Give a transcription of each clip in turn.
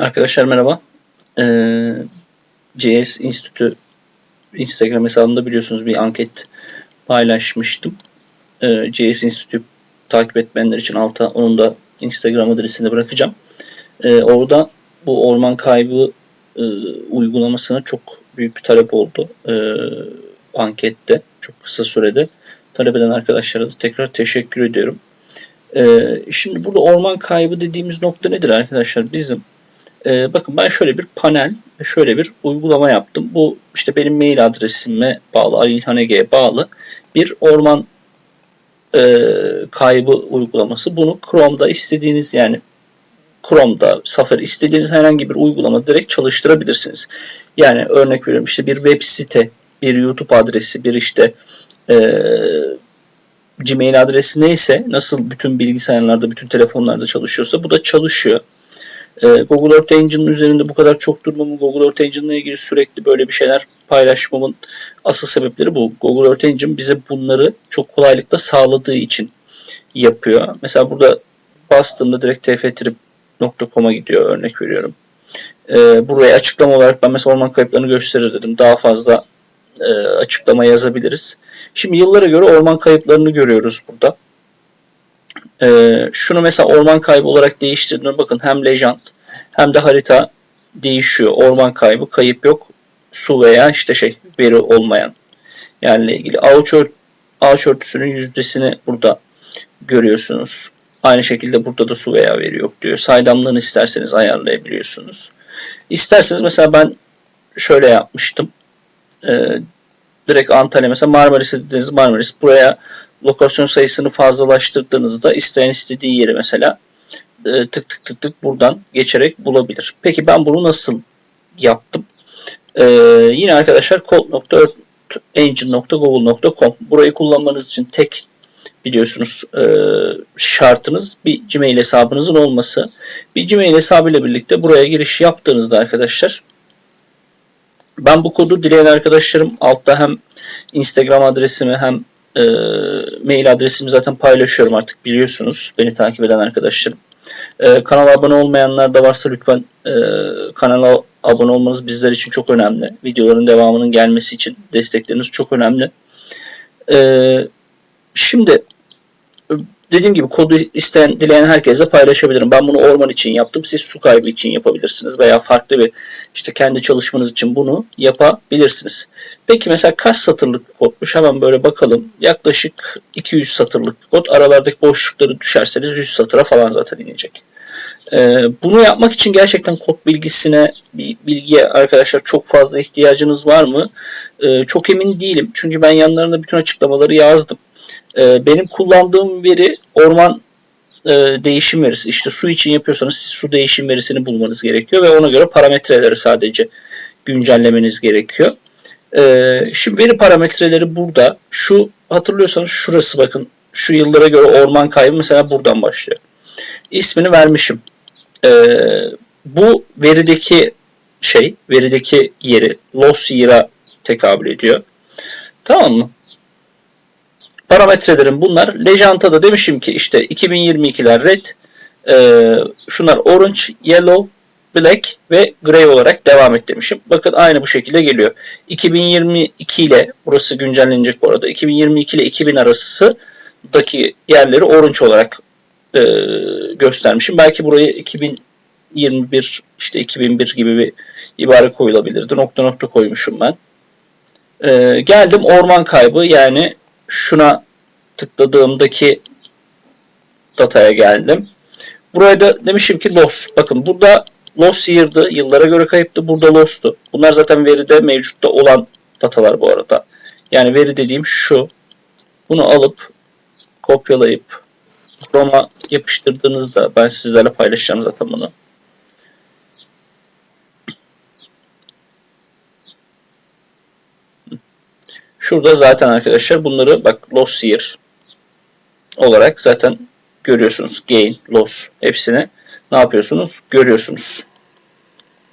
Arkadaşlar merhaba. Ee, CS Enstitü Instagram hesabında biliyorsunuz bir anket paylaşmıştım. Ee, CS Enstitü takip etmeyenler için alta onun da Instagram adresini bırakacağım. Ee, orada bu orman kaybı e, uygulamasına çok büyük bir talep oldu. Ee, ankette çok kısa sürede. Talep eden arkadaşlara da tekrar teşekkür ediyorum. Ee, şimdi burada orman kaybı dediğimiz nokta nedir arkadaşlar? Bizim ee, bakın ben şöyle bir panel şöyle bir uygulama yaptım. Bu işte benim mail adresime bağlı, Ali İlhan Ege'ye bağlı bir orman e, kaybı uygulaması. Bunu Chrome'da istediğiniz yani Chrome'da, Safari istediğiniz herhangi bir uygulama direkt çalıştırabilirsiniz. Yani örnek veriyorum işte bir web site, bir YouTube adresi, bir işte e, Gmail adresi neyse nasıl bütün bilgisayarlarda, bütün telefonlarda çalışıyorsa bu da çalışıyor. Ee, Google Earth Engine'ın üzerinde bu kadar çok durmamın, Google Earth Engine ile ilgili sürekli böyle bir şeyler paylaşmamın asıl sebepleri bu. Google Earth Engine bize bunları çok kolaylıkla sağladığı için yapıyor. Mesela burada bastığımda direkt tftrip.com'a gidiyor örnek veriyorum. Ee, buraya açıklama olarak ben mesela orman kayıplarını gösterir dedim. Daha fazla e, açıklama yazabiliriz. Şimdi yıllara göre orman kayıplarını görüyoruz burada. Ee, şunu mesela orman kaybı olarak değiştirdiğinde bakın hem lejant hem de harita değişiyor. Orman kaybı, kayıp yok. Su veya işte şey veri olmayan yerle ilgili. Ağaç, ört, ağaç örtüsünün yüzdesini burada görüyorsunuz. Aynı şekilde burada da su veya veri yok diyor. Saydamlığını isterseniz ayarlayabiliyorsunuz. İsterseniz mesela ben şöyle yapmıştım. Ee, direkt Antalya mesela Marmaris dediğiniz Marmaris buraya lokasyon sayısını fazlalaştırdığınızda isteyen istediği yeri mesela e, tık tık tık tık buradan geçerek bulabilir. Peki ben bunu nasıl yaptım? Ee, yine arkadaşlar code.engine.google.com burayı kullanmanız için tek biliyorsunuz e, şartınız bir Gmail hesabınızın olması. Bir Gmail hesabıyla birlikte buraya giriş yaptığınızda arkadaşlar ben bu kodu dileyen arkadaşlarım altta hem Instagram adresimi hem e, mail adresimi zaten paylaşıyorum artık biliyorsunuz beni takip eden arkadaşlarım. E, kanala abone olmayanlar da varsa lütfen e, kanala abone olmanız bizler için çok önemli. Videoların devamının gelmesi için destekleriniz çok önemli. E, şimdi dediğim gibi kodu isteyen, dileyen herkese paylaşabilirim. Ben bunu orman için yaptım. Siz su kaybı için yapabilirsiniz veya farklı bir işte kendi çalışmanız için bunu yapabilirsiniz. Peki mesela kaç satırlık kodmuş? Hemen böyle bakalım. Yaklaşık 200 satırlık kod. Aralardaki boşlukları düşerseniz 100 satıra falan zaten inecek. Ee, bunu yapmak için gerçekten kod bilgisine, bilgiye arkadaşlar çok fazla ihtiyacınız var mı? Ee, çok emin değilim. Çünkü ben yanlarında bütün açıklamaları yazdım. Ee, benim kullandığım veri orman e, değişim verisi. İşte su için yapıyorsanız siz su değişim verisini bulmanız gerekiyor ve ona göre parametreleri sadece güncellemeniz gerekiyor. Ee, şimdi veri parametreleri burada. Şu hatırlıyorsanız şurası bakın. Şu yıllara göre orman kaybı mesela buradan başlıyor. İsmini vermişim. Ee, bu verideki şey, verideki yeri loss year'a tekabül ediyor. Tamam mı? Parametrelerim bunlar. Lejant'a da demişim ki işte 2022'ler red, e, şunlar orange, yellow, black ve gray olarak devam et demişim. Bakın aynı bu şekilde geliyor. 2022 ile burası güncellenecek bu arada. 2022 ile 2000 arasındaki yerleri orange olarak e, göstermişim. Belki burayı 2021 işte 2001 gibi bir ibare koyulabilirdi. Nokta nokta koymuşum ben. E, geldim orman kaybı yani şuna tıkladığımdaki dataya geldim. Buraya da demişim ki loss. Bakın burada loss year'dı. Yıllara göre kayıptı. Burada loss'tu. Bunlar zaten veride mevcutta olan datalar bu arada. Yani veri dediğim şu. Bunu alıp kopyalayıp Chrome'a yapıştırdığınızda ben sizlerle paylaşacağım zaten bunu. Şurada zaten arkadaşlar bunları bak loss year olarak zaten görüyorsunuz. Gain, loss hepsini ne yapıyorsunuz? Görüyorsunuz.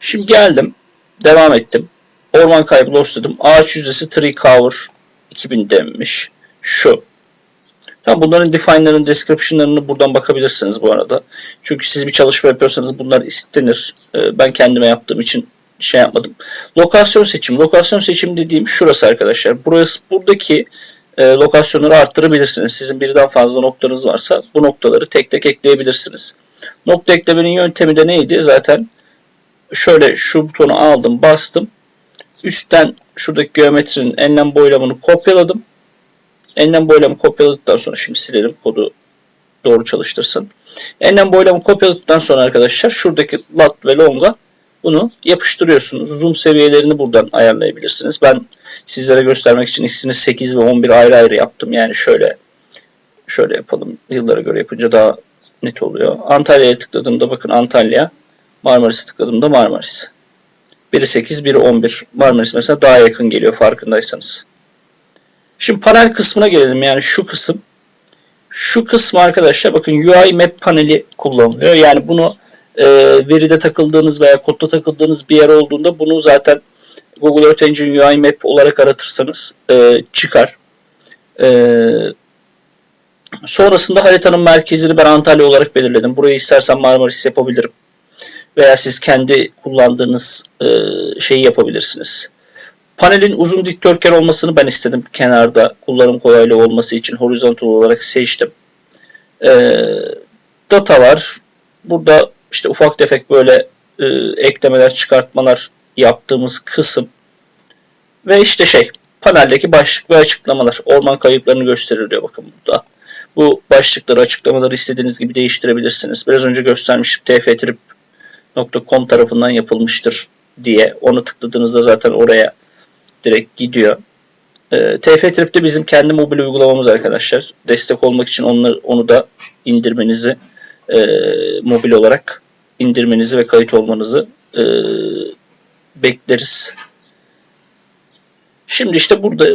Şimdi geldim. Devam ettim. Orman kaybı loss dedim. Ağaç yüzdesi tree cover 2000 demiş. Şu. Tamam bunların define'ların description'larını buradan bakabilirsiniz bu arada. Çünkü siz bir çalışma yapıyorsanız bunlar istenir. Ee, ben kendime yaptığım için şey yapmadım. Lokasyon seçim. Lokasyon seçim dediğim şurası arkadaşlar. Burası buradaki e, lokasyonları arttırabilirsiniz. Sizin birden fazla noktanız varsa bu noktaları tek tek ekleyebilirsiniz. Nokta eklemenin yöntemi de neydi? Zaten şöyle şu butonu aldım, bastım. Üstten şuradaki geometrinin enlem boylamını kopyaladım. Enlem boylamı kopyaladıktan sonra şimdi silelim kodu doğru çalıştırsın. Enlem boylamı kopyaladıktan sonra arkadaşlar şuradaki lat ve longa bunu yapıştırıyorsunuz. Zoom seviyelerini buradan ayarlayabilirsiniz. Ben sizlere göstermek için ikisini 8 ve 11 ayrı ayrı yaptım. Yani şöyle şöyle yapalım. Yıllara göre yapınca daha net oluyor. Antalya'ya tıkladığımda bakın Antalya. Marmaris'e tıkladığımda Marmaris. Biri 8, biri 11. Marmaris mesela daha yakın geliyor farkındaysanız. Şimdi panel kısmına gelelim. Yani şu kısım. Şu kısmı arkadaşlar bakın UI Map paneli kullanılıyor. Yani bunu e, veride takıldığınız veya kodda takıldığınız bir yer olduğunda bunu zaten Google Earth Engine UI Map olarak aratırsanız e, çıkar. E, sonrasında haritanın merkezini ben Antalya olarak belirledim. Burayı istersen Marmaris yapabilirim. Veya siz kendi kullandığınız e, şeyi yapabilirsiniz. Panelin uzun dikdörtgen olmasını ben istedim. Kenarda kullanım kolaylığı olması için horizontal olarak seçtim. E, datalar. Burada işte ufak tefek böyle e, eklemeler, çıkartmalar yaptığımız kısım. Ve işte şey paneldeki başlık ve açıklamalar. Orman kayıplarını gösterir diyor bakın burada. Bu başlıkları, açıklamaları istediğiniz gibi değiştirebilirsiniz. Biraz önce göstermiştim tftrip.com tarafından yapılmıştır diye. Onu tıkladığınızda zaten oraya direkt gidiyor. E, TF de bizim kendi mobil uygulamamız arkadaşlar. Destek olmak için onları, onu da indirmenizi e, mobil olarak indirmenizi ve kayıt olmanızı e, bekleriz. Şimdi işte burada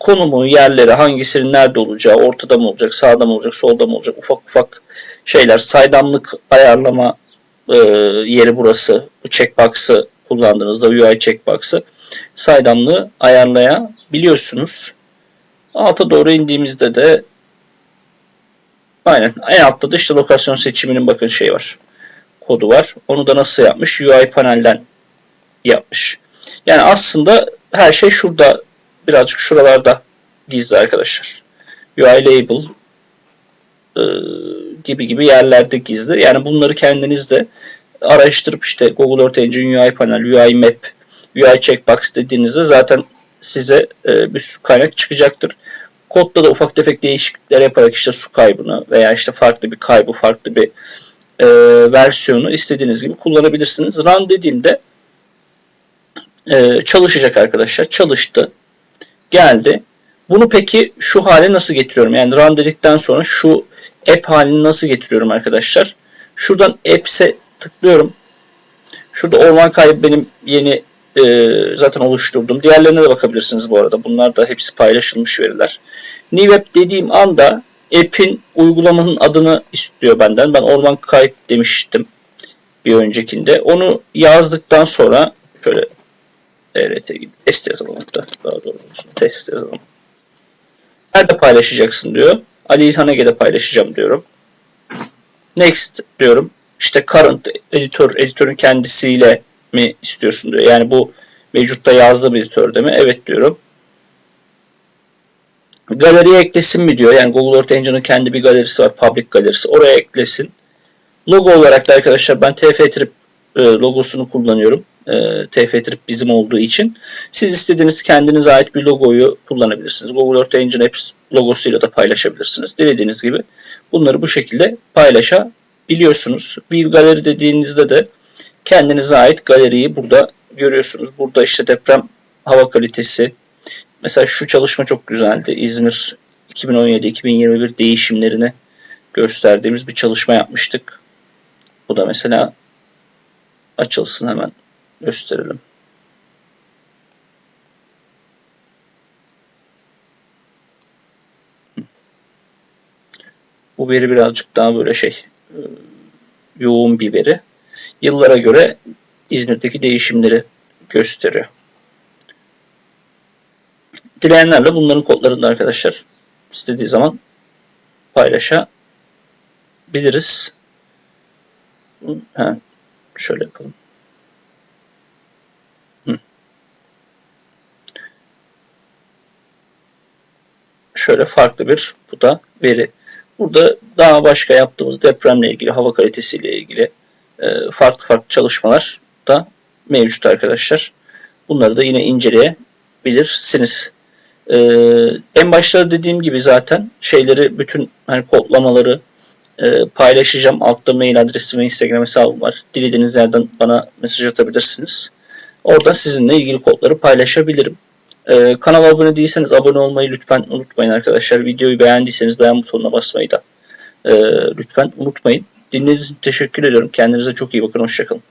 konumu, yerleri, hangisinin nerede olacağı, ortada mı olacak, sağda mı olacak, solda mı olacak ufak ufak şeyler. Saydamlık ayarlama e, yeri burası. Bu checkbox'ı kullandığınızda UI checkbox'ı saydamlığı ayarlayabiliyorsunuz. Alta doğru indiğimizde de aynen en altta da işte lokasyon seçiminin bakın şey var. Kodu var. Onu da nasıl yapmış? UI panelden yapmış. Yani aslında her şey şurada birazcık şuralarda gizli arkadaşlar. UI label e, gibi gibi yerlerde gizli. Yani bunları kendiniz de araştırıp işte Google Earth Engine UI panel, UI map, UI checkbox dediğinizde zaten size e, bir kaynak çıkacaktır. Kodda da ufak tefek değişiklikler yaparak işte su kaybını veya işte farklı bir kaybı, farklı bir e, versiyonu istediğiniz gibi kullanabilirsiniz. Run dediğimde e, çalışacak arkadaşlar. Çalıştı. Geldi. Bunu peki şu hale nasıl getiriyorum? Yani run dedikten sonra şu app halini nasıl getiriyorum arkadaşlar? Şuradan apps'e tıklıyorum. Şurada orman kaybı benim yeni e, zaten oluşturdum. Diğerlerine de bakabilirsiniz bu arada. Bunlar da hepsi paylaşılmış veriler. New App dediğim anda app'in uygulamanın adını istiyor benden. Ben orman kayıp demiştim bir öncekinde. Onu yazdıktan sonra şöyle gibi test yazalım hatta daha doğru olsun test yazalım. Nerede paylaşacaksın diyor. Ali İlhan Ege'de paylaşacağım diyorum. Next diyorum. İşte current editör, editörün kendisiyle mi istiyorsun diyor. Yani bu mevcutta yazdığım editörde mi? Evet diyorum. Galeriye eklesin mi diyor. Yani Google Earth Engine'ın kendi bir galerisi var. Public galerisi. Oraya eklesin. Logo olarak da arkadaşlar ben TF Trip e, logosunu kullanıyorum. E, TF Trip bizim olduğu için. Siz istediğiniz kendinize ait bir logoyu kullanabilirsiniz. Google Earth Engine Apps logosuyla da paylaşabilirsiniz. Dilediğiniz gibi bunları bu şekilde paylaşabiliyorsunuz. View Gallery dediğinizde de kendinize ait galeriyi burada görüyorsunuz. Burada işte deprem hava kalitesi. Mesela şu çalışma çok güzeldi. İzmir 2017-2021 değişimlerini gösterdiğimiz bir çalışma yapmıştık. Bu da mesela açılsın hemen gösterelim. Bu veri birazcık daha böyle şey e, yoğun bir veri. Yıllara göre İzmir'deki değişimleri gösteriyor. Dileyenlerle bunların kodlarını da arkadaşlar istediği zaman paylaşabiliriz. Ha, şöyle yapalım. Şöyle farklı bir bu da veri. Burada daha başka yaptığımız depremle ilgili, hava kalitesiyle ilgili farklı farklı çalışmalar da mevcut arkadaşlar. Bunları da yine inceleyebilirsiniz. Ee, en başta dediğim gibi zaten şeyleri bütün hani kodlamaları e, paylaşacağım. Altta mail adresim ve Instagram hesabım var. Dilediğiniz yerden bana mesaj atabilirsiniz. Oradan sizinle ilgili kodları paylaşabilirim. Ee, kanala abone değilseniz abone olmayı lütfen unutmayın arkadaşlar. Videoyu beğendiyseniz beğen butonuna basmayı da e, lütfen unutmayın. Dinlediğiniz için teşekkür ediyorum. Kendinize çok iyi bakın. Hoşçakalın.